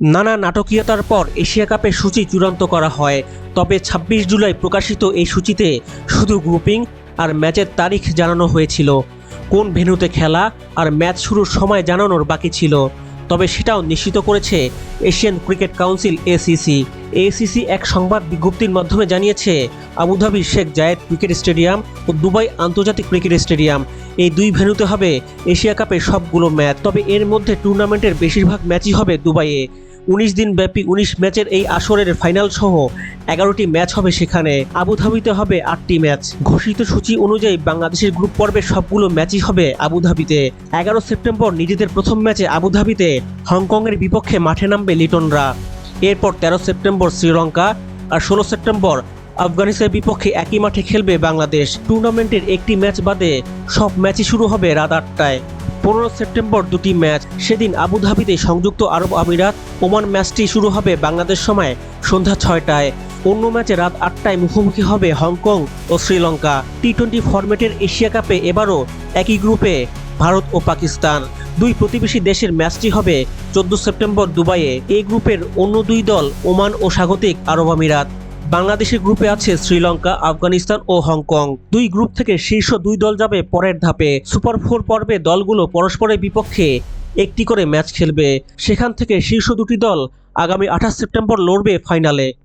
নানা নাটকীয়তার পর এশিয়া কাপের সূচি চূড়ান্ত করা হয়। তবে ২৬ জুলাই প্রকাশিত এই সূচিতে শুধু গ্রুপিং আর ম্যাচের তারিখ জানানো হয়েছিল। কোন ভেন্যুতে খেলা আর ম্যাচ শুরুর সময় জানানোর বাকি ছিল। তবে সেটাও নিশ্চিত করেছে Asian cricket council ACC ACC এক সংবাদ বিজ্ঞপ্তির মাধ্যমে জানিয়েছে Abu Dhabi Sheikh Zayed cricket stadium ও দুবাই আন্তর্জাতিক ক্রিকেট স্টেডিয়াম। এই দুই ভেন্যুতে হবে এশিয়া কাপের সবগুলো ম্যাচ। তবে এর মধ্যে টুর্নামেন্টের বেশিরভাগ ম্যাচই হবে দুবাইয়ে। উনিশ দিন ব্যাপী উনিশ ম্যাচের এই আসরের ফাইনাল সহ এগারোটি ম্যাচ হবে সেখানে। আবুধাবিতে হবে আটটি ম্যাচ। ঘোষিত সূচি অনুযায়ী বাংলাদেশের গ্রুপ পর্বের সবগুলো ম্যাচই হবে আবুধাবিতে। এগারো সেপ্টেম্বর নিজেদের প্রথম ম্যাচে আবুধাবিতে, হংকংয়ের বিপক্ষে মাঠে নামবে লিটনরা। এরপর তেরো সেপ্টেম্বর শ্রীলঙ্কা আর ষোলো সেপ্টেম্বর আফগানিস্তানের বিপক্ষে একই মাঠে খেলবে বাংলাদেশ। টুর্নামেন্টের একটি ম্যাচ বাদে সব ম্যাচই শুরু হবে রাত আটটায়। পনেরো সেপ্টেম্বর দুটি ম্যাচ। সেদিন আবুধাবিতে সংযুক্ত আরব আমিরাত ওমান ম্যাচটি শুরু হবে বাংলাদেশ সময় সন্ধ্যা ছয়টায়। অন্য ম্যাচে রাত আটটায় মুখোমুখি হবে হংকং ও শ্রীলঙ্কা। টি টোয়েন্টি ফরম্যাটের এশিয়া কাপে এবারও একই গ্রুপে ভারত ও পাকিস্তান। দুই প্রতিবেশী দেশের ম্যাচটি হবে চোদ্দ সেপ্টেম্বর দুবাইয়ে। এই গ্রুপের অন্য দুই দল ওমান ও স্বাগতিক আরব আমিরাত। বাংলাদেশের গ্রুপে আছে শ্রীলঙ্কা, আফগানিস্তান ও হংকং। দুই গ্রুপ থেকে শীর্ষ দুই দল যাবে পরের ধাপে। সুপার ফোর পর্বে দলগুলো পরস্পরের বিপক্ষে একটি করে ম্যাচ খেলবে। সেখান থেকে শীর্ষ দুটি দল আগামী আঠাশ সেপ্টেম্বর লড়বে ফাইনালে।